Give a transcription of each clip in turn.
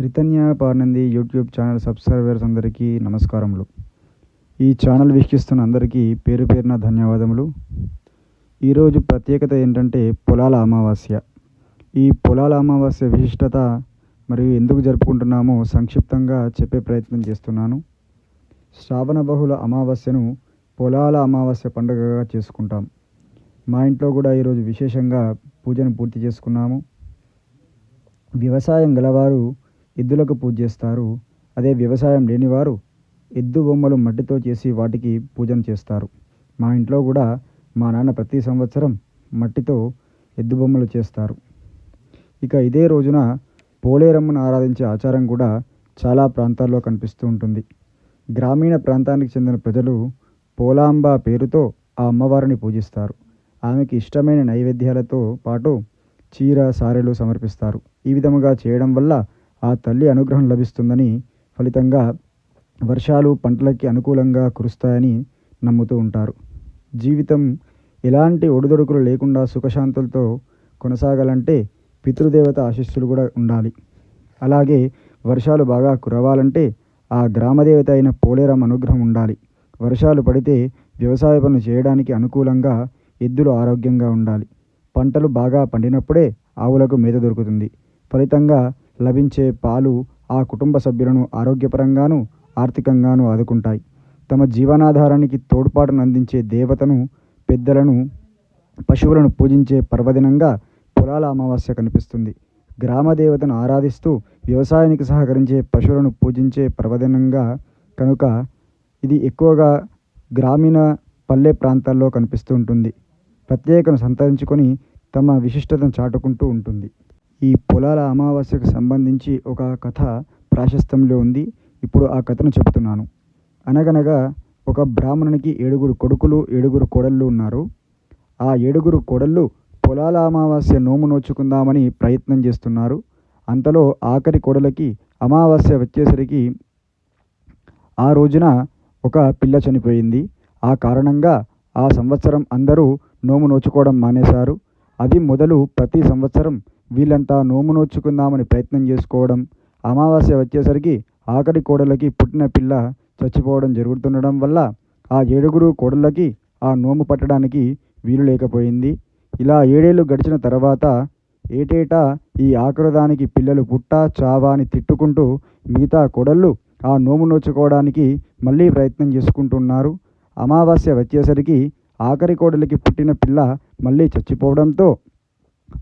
Ritanya Parnandi YouTube channel subscribers అందరికీ నమస్కారములు. ఈ ఛానల్ వీక్షిస్తున్న అందరికీ పేరు పేరున ధన్యవాదములు. ఈరోజు ప్రత్యేకత ఏంటంటే పొలాల అమావాస్య. ఈ పొలాల అమావాస్య విశిష్టత మరియు ఎందుకు జరుపుకుంటున్నామో సంక్షిప్తంగా చెప్పే ప్రయత్నం చేస్తున్నాను. శ్రావణ బహుళ అమావాస్యను పొలాల అమావాస్య పండుగగా చేసుకుంటాం. మా ఇంట్లో కూడా ఈరోజు విశేషంగా పూజను పూర్తి చేసుకున్నాము. వ్యవసాయం గలవారు ఎద్దులకు పూజ చేస్తారు. అదే వ్యవసాయం లేనివారు ఎద్దు బొమ్మలు మట్టితో చేసి వాటికి పూజను చేస్తారు. మా ఇంట్లో కూడా మా నాన్న ప్రతి సంవత్సరం మట్టితో ఎద్దు బొమ్మలు చేస్తారు. ఇక ఇదే రోజున పోలేరమ్మను ఆరాధించే ఆచారం కూడా చాలా ప్రాంతాల్లో కనిపిస్తూ ఉంటుంది. గ్రామీణ ప్రాంతానికి చెందిన ప్రజలు పోలాంబ పేరుతో ఆ అమ్మవారిని పూజిస్తారు. ఆమెకి ఇష్టమైన నైవేద్యాలతో పాటు చీర సారెలు సమర్పిస్తారు. ఈ విధముగా చేయడం వల్ల ఆ తల్లి అనుగ్రహం లభిస్తుందని ఫలితంగా వర్షాలు పంటలకి అనుకూలంగా కురుస్తాయని నమ్ముతూ ఉంటారు. జీవితం ఎలాంటి ఒడిదొడుకులు లేకుండా సుఖశాంతులతో కొనసాగాలంటే పితృదేవత ఆశీస్సులు కూడా ఉండాలి. అలాగే వర్షాలు బాగా కురవాలంటే ఆ గ్రామదేవత అయిన పోలేరమ్మ అనుగ్రహం ఉండాలి. వర్షాలు పడితే వ్యవసాయ పనులు చేయడానికి అనుకూలంగా ఎద్దులు ఆరోగ్యంగా ఉండాలి. పంటలు బాగా పండినప్పుడే ఆవులకు మేత దొరుకుతుంది. ఫలితంగా లభించే పాలు ఆ కుటుంబ సభ్యులను ఆరోగ్యపరంగాను ఆర్థికంగాను ఆదుకుంటాయి. తమ జీవనాధారానికి తోడ్పాటును అందించే దేవతను పెద్దలను పశువులను పూజించే పర్వదినంగా పొలాల అమావాస్య కనిపిస్తుంది. గ్రామ దేవతను ఆరాధిస్తూ వ్యవసాయానికి సహకరించే పశువులను పూజించే పర్వదినంగా కనుక ఇది ఎక్కువగా గ్రామీణ పల్లె ప్రాంతాల్లో కనిపిస్తూ ఉంటుంది. ప్రత్యేకను సంతరించుకొని తమ విశిష్టతను చాటుకుంటూ ఉంటుంది. ఈ పొలాల అమావాస్యకు సంబంధించి ఒక కథ ప్రాశస్తంలో ఉంది. ఇప్పుడు ఆ కథను చెప్తున్నాను. అనగనగా ఒక బ్రాహ్మణునికి ఏడుగురు కొడుకులు ఏడుగురు కోడళ్ళు ఉన్నారు. ఆ ఏడుగురు కోడళ్ళు పొలాల అమావాస్య నోము నోచుకుందామని ప్రయత్నం చేస్తున్నారు. అంతలో ఆఖరి కోడలకి అమావాస్య వచ్చేసరికి ఆ రోజున ఒక పిల్ల చనిపోయింది. ఆ కారణంగా ఆ సంవత్సరం అందరూ నోము నోచుకోవడం మానేశారు. అది మొదలు ప్రతి సంవత్సరం వీళ్ళంతా నోము నోచుకుందామని ప్రయత్నం చేసుకోవడం అమావాస్య వచ్చేసరికి ఆఖరి కోడలకి పుట్టిన పిల్ల చచ్చిపోవడం జరుగుతుండడం వల్ల ఆ ఏడుగురు కోడళ్ళకి ఆ నోము పట్టడానికి వీలు లేకపోయింది. ఇలా ఏడేళ్ళు గడిచిన తర్వాత ఏటేటా ఈ ఆకృదానికి పిల్లలు పుట్ట చావా అని తిట్టుకుంటూ మిగతా కోడళ్ళు ఆ నోము నోచుకోవడానికి మళ్ళీ ప్రయత్నం చేసుకుంటున్నారు. అమావాస్య వచ్చేసరికి ఆఖరి కోడలికి పుట్టిన పిల్ల మళ్ళీ చచ్చిపోవడంతో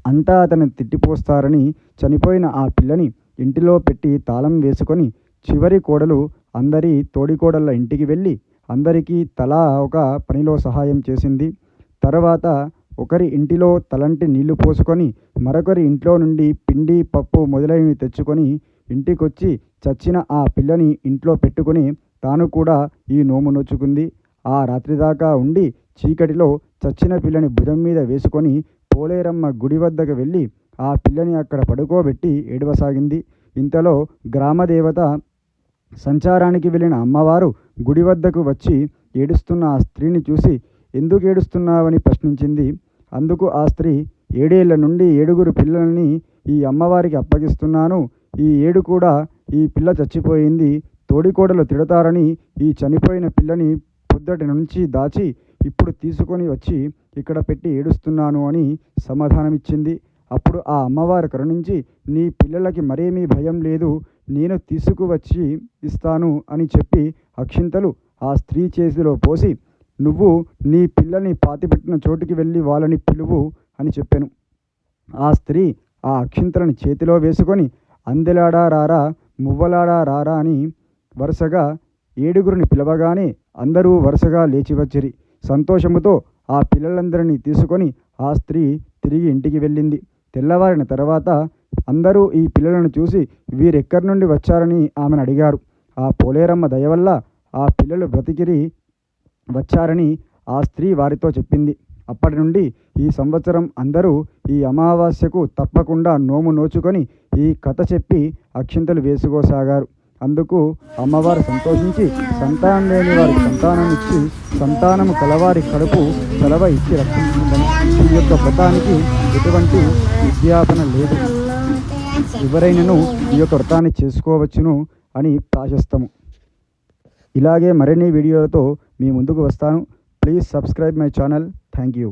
అంతా అతను తిట్టిపోస్తారని చనిపోయిన ఆ పిల్లని ఇంటిలో పెట్టి తాళం వేసుకొని చివరి కోడలు అందరి తోడికోడళ్ళ ఇంటికి వెళ్ళి అందరికీ తలా ఒక పనిలో సహాయం చేసింది. తర్వాత ఒకరి ఇంటిలో తలంటి నీళ్ళు పోసుకొని మరొకరి ఇంట్లో నుండి పిండి పప్పు మొదలైనవి తెచ్చుకొని ఇంటికొచ్చి చచ్చిన ఆ పిల్లని ఇంట్లో పెట్టుకుని తాను కూడా ఈ నోము నోచుకుంది ఆ రాత్రి దాకా ఉండి చీకటిలో చచ్చిన పిల్లని భుజం మీద వేసుకొని పోలేరమ్మ గుడి వద్దకు వెళ్ళి ఆ పిల్లని అక్కడ పడుకోబెట్టి ఏడవసాగింది. ఇంతలో గ్రామదేవత సంచారానికి వెళ్ళిన అమ్మవారు గుడి వద్దకు వచ్చి ఏడుస్తున్న ఆ స్త్రీని చూసి ఎందుకు ఏడుస్తున్నావని ప్రశ్నించింది. అందుకు ఆ స్త్రీ ఏడేళ్ళ నుండి ఏడుగురు పిల్లల్ని ఈ అమ్మవారికి అప్పగిస్తున్నాను. ఈ ఏడు కూడా ఈ పిల్ల చచ్చిపోయింది. తోడికోడలు తిడతారని ఈ చనిపోయిన పిల్లని పొద్దటి నుంచి దాచి ఇప్పుడు తీసుకొని వచ్చి ఇక్కడ పెట్టి ఏడుస్తున్నాను అని సమాధానమిచ్చింది. అప్పుడు ఆ అమ్మవారు కరుణించి నీ పిల్లలకి మరేమీ భయం లేదు నేను తీసుకువచ్చి ఇస్తాను అని చెప్పి అక్షింతలు ఆ స్త్రీ చేతిలో పోసి నువ్వు నీ పిల్లల్ని పాతిపెట్టిన చోటుకి వెళ్ళి వాళ్ళని పిలువు అని చెప్పాను. ఆ స్త్రీ ఆ అక్షింతలను చేతిలో వేసుకొని అందెలాడా రారా మువ్వలాడా రారా అని వరుసగా ఏడుగురిని పిలవగానే అందరూ వరుసగా లేచి వచ్చిరి సంతోషముతో ఆ పిల్లలందరినీ తీసుకొని ఆ స్త్రీ తిరిగి ఇంటికి వెళ్ళింది. తెల్లవారిన తర్వాత అందరూ ఈ పిల్లలను చూసి వీరెక్కడి నుండి వచ్చారని ఆమెను అడిగారు. ఆ పోలేరమ్మ దయ వల్ల ఆ పిల్లలు బ్రతికిరి వచ్చారని ఆ స్త్రీ వారితో చెప్పింది. అప్పటి నుండి ఈ సంవత్సరం అందరూ ఈ అమావాస్యకు తప్పకుండా నోము నోచుకొని ఈ కథ చెప్పి అక్షింతలు వేసుకోసాగారు. అందుకు అమ్మవారు సంతోషించి సంతానం లేని వారికి సంతానం ఇచ్చి సంతానము కలవారి కడుపు సెలవ ఇచ్చి రక్షించిందని ఈ యొక్క వ్రతానికి ఎటువంటి విజ్ఞాపన లేదు. ఎవరైనాను ఈ యొక్క వ్రతాన్ని చేసుకోవచ్చును అని ప్రాశిస్తాము. ఇలాగే మరిన్ని వీడియోలతో మీ ముందుకు వస్తాను. Please subscribe my channel thank you